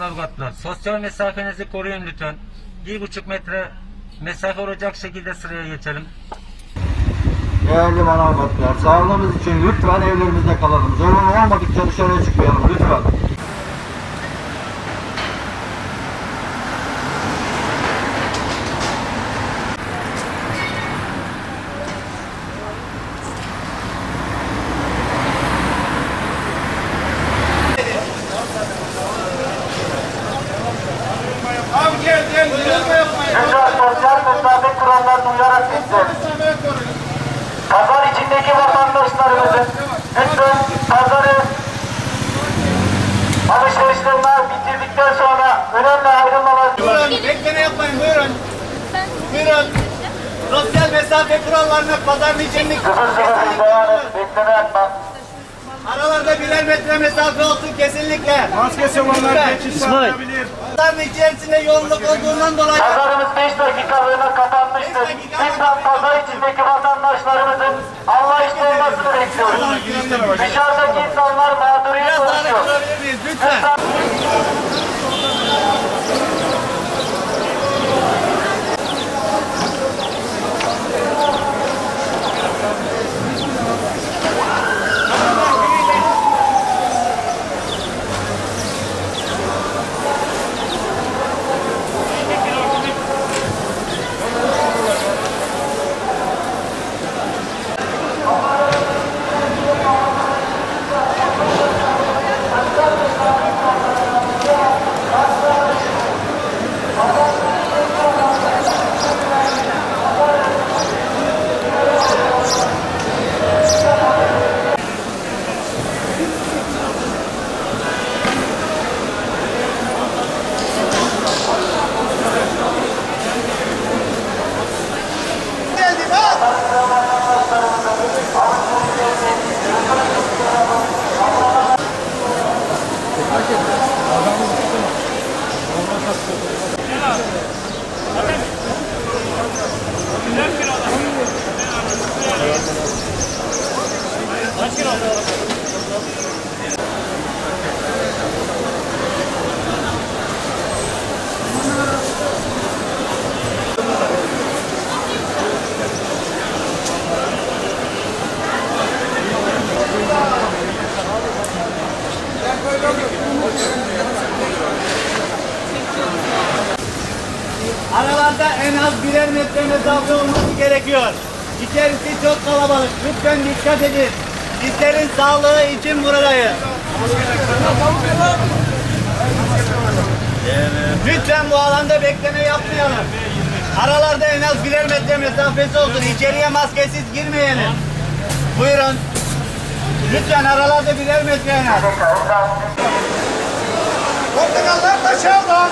Navgatlar, sosyal mesafenizi koruyun lütfen. Bir buçuk metre mesafe olacak şekilde sıraya geçelim. Değerli manavgatlar, sağlığımız için lütfen evlerimizde kalalım. Zorunlu olmadıkça dışarıya çıkmayalım lütfen. Lütfen sosyal mesafe kurallarına uyarak gitsin. Pazar içindeki vatandaşlarımızın lütfen pazarı alışverişlerini bitirdikten sonra önemli ayrılmalar Buyurun, bekleme yapmayın, buyurun. Buyurun. Sosyal mesafe kurallarına pazarın içinlik. sıfır sıfır devam et, bekleme yapma. Aralarda birer metre mesafe olsun kesinlikle. Maskesi olanlar geçiş sağlayabilir. Pazarın içerisinde yoğunluk olduğundan dolayı Pazarımız 5 dakikalığına kapanmıştır. Lütfen pazar içindeki vatandaşlarımızın anlayışlı olmasını bekliyoruz. Dışarıdaki insanlar mağduriyet oluşuyor. durabilir miyiz lütfen? Aralarda en az birer metre mesafe olması gerekiyor. İçerisi çok kalabalık. Lütfen dikkat edin. Bizlerin sağlığı için buradayız. Lütfen bu alanda bekleme yapmayalım. Aralarda en az birer metre mesafesi olsun. İçeriye maskesiz girmeyelim. Buyurun. Lütfen aralarda birer metre en az. Portakallar çağdan.